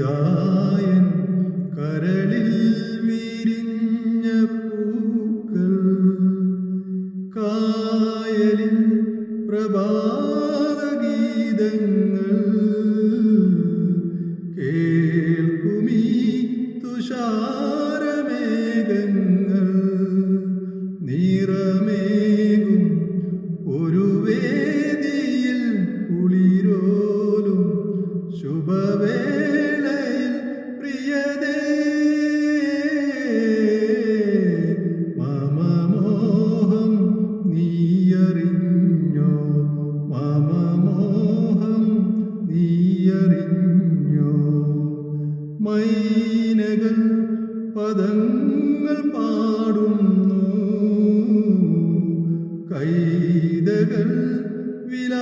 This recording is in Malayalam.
ഇതായൻ കരളിൽ വിരിഞ്ഞ പൂക്കൾ കായലിൽ പ്രഭാതഗീതങ്ങൾ കേൾക്കുമീ തുഷാരമേഘങ്ങൾ. നിറമേകും ഒരു വേദിയിൽ കുളിരോലും ശുഭവേളയിൽ മൈനകൾ പദങ്ങൾ പാടുന്നു. കൈതകൾ വില